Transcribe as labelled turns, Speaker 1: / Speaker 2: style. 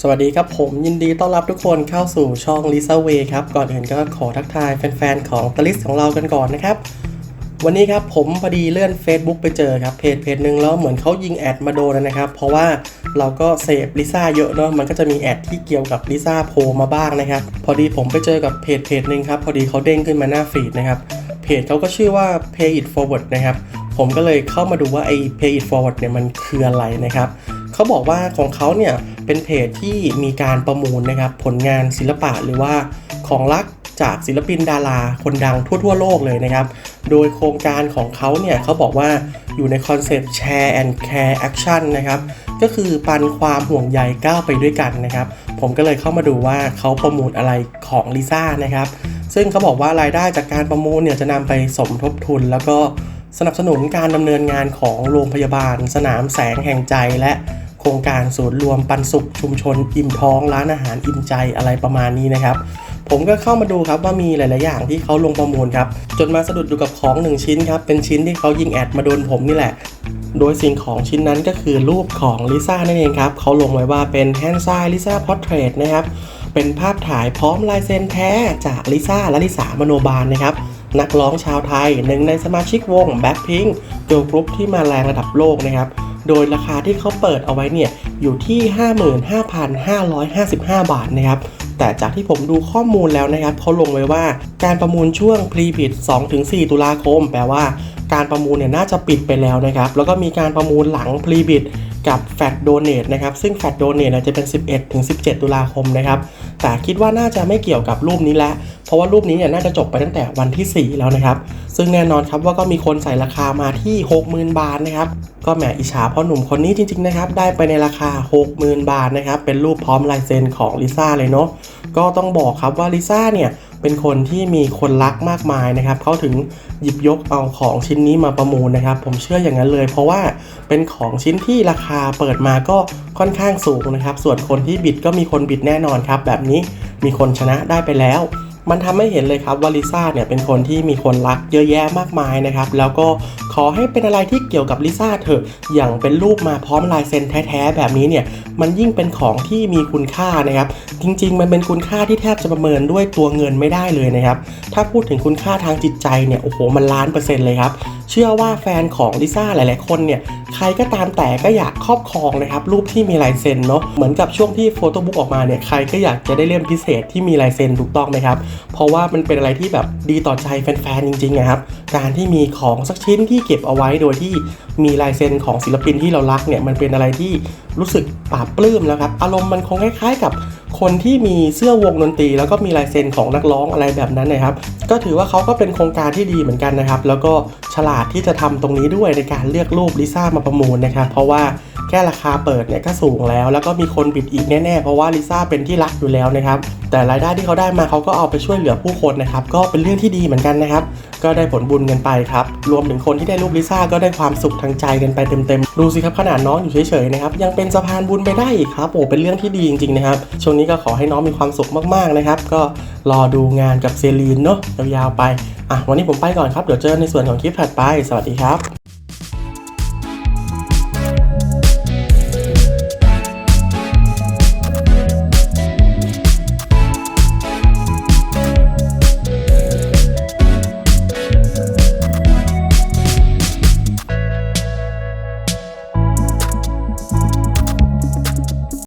Speaker 1: สวัสดีครับผมยินดีต้อนรับทุกคนเข้าสู่ช่อง Lisa Way ครับ ก่อนอื่นก็ขอทักทายแฟนๆ ของตลิสของเรากันก่อนนะครับ วันนี้ครับผมพอดีเลื่อน Facebook ไปเจอครับเพจเพจหนึ่งแล้วเหมือนเขายิงแอดมาโดนนะครับ เพราะว่าเราก็เสพลิซ่าเยอะเนาะมันก็จะมีแอดที่เกี่ยวกับลิซ่าโผล่มาบ้างนะครับ พอดีผมไปเจอกับเพจเพจหนึ่งครับพอดีเขาเด้งขึ้นมาหน้าฟีดนะครับเพจเขาก็ชื่อว่า Pay It Forward นะครับผมก็เลยเข้ามาดูว่าไอ้ Pay It Forward เนี่ยมันคืออะไรนะครับเขาบอกว่าของเขาเนี่ย เป็นเพจที่มีการประมูลนะครับผลงานศิลปะหรือว่าของรักจากศิลปินดาราคนดังทั่วๆ โลกเลยนะครับ โดยโครงการของเขาเนี่ยเขาบอกว่าอยู่ในคอนเซปต์ Share and Care Action นะครับ ก็คือปันความห่วงใยก้าวไปด้วยกันนะครับ ผมก็เลยเข้ามาดูว่าเขาประมูลอะไรของลิซ่านะครับ ซึ่งเขาบอกว่ารายได้จากการประมูลเนี่ยจะนำไปสมทบทุน แล้วก็สนับสนุนการดำเนินงานของโรงพยาบาล สนามแสงแห่งใจและ ครงการศูนย์รวมปันสุขชุมชน อิ่มท้องร้านอาหารอิ่มใจอะไรประมาณนี้นะครับผมก็เข้ามาดูครับว่ามีหลาย ๆ อย่างที่เขาลงประมูลครับจนมาสะดุดอยู่กับของหนึ่งชิ้นครับ เป็นชิ้นที่เขายิงแอดมาโดนผมนี่แหละ โดยสิ่งของชิ้นนั้นก็คือรูปของลิซ่านั่นเองครับเขาลงไว้ว่าเป็นแฮนด์ไซลิซ่าพอร์เทรตนะครับ เป็นภาพถ่ายพร้อมลายเซ็นแท้จากลิซ่าและลิสามโนบาลนะครับ นักร้องชาวไทยหนึ่งในสมาชิกวง Blackpink เกิร์ลกรุ๊ปที่มาแรงระดับโลกนะครับ โดยราคาที่เขาเปิดเอาไว้เนี่ยอยู่ที่ 55,555 บาทนะครับแต่จากที่ผมดูข้อมูลแล้วนะครับเขาลงไว้ว่าการประมูลช่วงพรีบิด2-4 ตุลาคม แปลว่าการประมูลเนี่ยน่าจะปิดไปแล้วนะครับ แล้วก็มีการประมูลหลังพรีบิด กับแฟดโดเน e นะครับ ซึ่งแฟดโดเน e จะเป็น 11-17 ตุลาคมนะครับ แต่คิดว่าน่าจะไม่เกี่ยวกับรูปนี้แล้ว เพราะว่ารูปนี้เนี่ยน่าจะจบไปตั้งแต่วันที่ 4 แล้วนะครับ ซึ่งแน่นอนครับว่าก็มีคนใส่ราคามาที่ 60,000 บาทนะครับ ก็แหมอิจฉาพ่อหนุ่มคนนี้จริงๆนะครับ ได้ไปในราคา 60,000 บาทนะครับ เป็นรูปพร้อมลายเซ็นของลิซ่าเลยเนาะ ก็ต้องบอกครับว่าลิซ่าเนี่ยเป็นคนที่มีคนรักมากมายนะครับเขาถึงหยิบยกเอาของชิ้นนี้มาประมูลนะครับ ผมเชื่ออย่างนั้นเลย เพราะว่าเป็นของชิ้นที่ราคาเปิดมาก็ค่อนข้างสูงนะครับ ส่วนคนที่บิดก็มีคนบิดแน่นอนครับ แบบนี้มีคนชนะได้ไปแล้ว มันทำให้เห็นเลยครับว่าลิซ่าเนี่ยเป็นคนที่มีคนรักเยอะแยะมากมายนะครับ แล้วก็ ขอให้เป็นอะไรที่เกี่ยวกับลิซ่าเถอะ อย่างเป็นรูปมาพร้อมลายเซ็นแท้ๆแบบนี้เนี่ย มันยิ่งเป็นของที่มีคุณค่านะครับ จริงๆ มันเป็นคุณค่าที่แทบจะประเมินด้วยตัวเงินไม่ได้เลยนะครับ ถ้าพูดถึงคุณค่าทางจิตใจเนี่ย โอ้โห มันล้านเปอร์เซ็นต์เลยครับ เชื่อว่าแฟนของลิซ่าหลายๆ คนเนี่ย ใครก็ตามแต่ก็อยากครอบครองนะครับ รูปที่มีลายเซ็นเนาะ เหมือนกับช่วงที่โฟโต้บุ๊กออกมาเนี่ย ใครก็อยากจะได้เล่มพิเศษที่มีลายเซ็นถูกต้องไหมครับ เพราะว่ามันเป็นอะไรที่แบบดีต่อใจแฟนๆ จริงๆนะครับ การที่มีของสักชิ้นที่เก็บเอาไว้โดยที่มีลายเซ็นของศิลปินที่เรารักเนี่ยมันเป็นอะไรที่ รู้สึกปาบปลื้มแล้วครับ อารมณ์มันคงคล้ายๆกับคนที่มีเสื้อวงดนตรี แล้วก็มีลายเซ็นของนักร้องอะไรแบบนั้นนะครับ ก็ถือว่าเขาก็เป็นโครงการที่ดีเหมือนกันนะครับ แล้วก็ฉลาดที่จะทำตรงนี้ด้วยในการเลือกรูปลิซ่ามาประมูลนะครับ เพราะว่าแค่ราคาเปิดเนี่ยก็สูงแล้ว แล้วก็มีคนบิดอีกแน่ๆ เพราะว่าลิซ่าเป็นที่รักอยู่แล้วนะครับ แต่รายได้ที่เขาได้มาเขาก็เอาไปช่วยเหลือผู้คนนะครับ ก็เป็นเรื่องที่ดีเหมือนกันนะครับ ก็ได้ผลบุญกันไปครับ รวมถึงคนที่ได้รูปลิซ่าก็ได้ความสุขทางใจกันไปเต็มๆ ดูสิครับขนาดน้องอยู่เฉยๆนะครับ ยังเป็นสะพานบุญไปได้อีกครับโอ้เป็นเรื่องที่ดีจริงๆนะครับช่วงนี้ก็ขอให้น้องมีความสุขมากๆนะครับ ก็รอดูงานกับเซรีนเนาะยาวๆไปอะวันนี้ผมไปก่อนครับเดี๋ยวเจอในส่วนของคลิปถัดไป สวัสดีครับ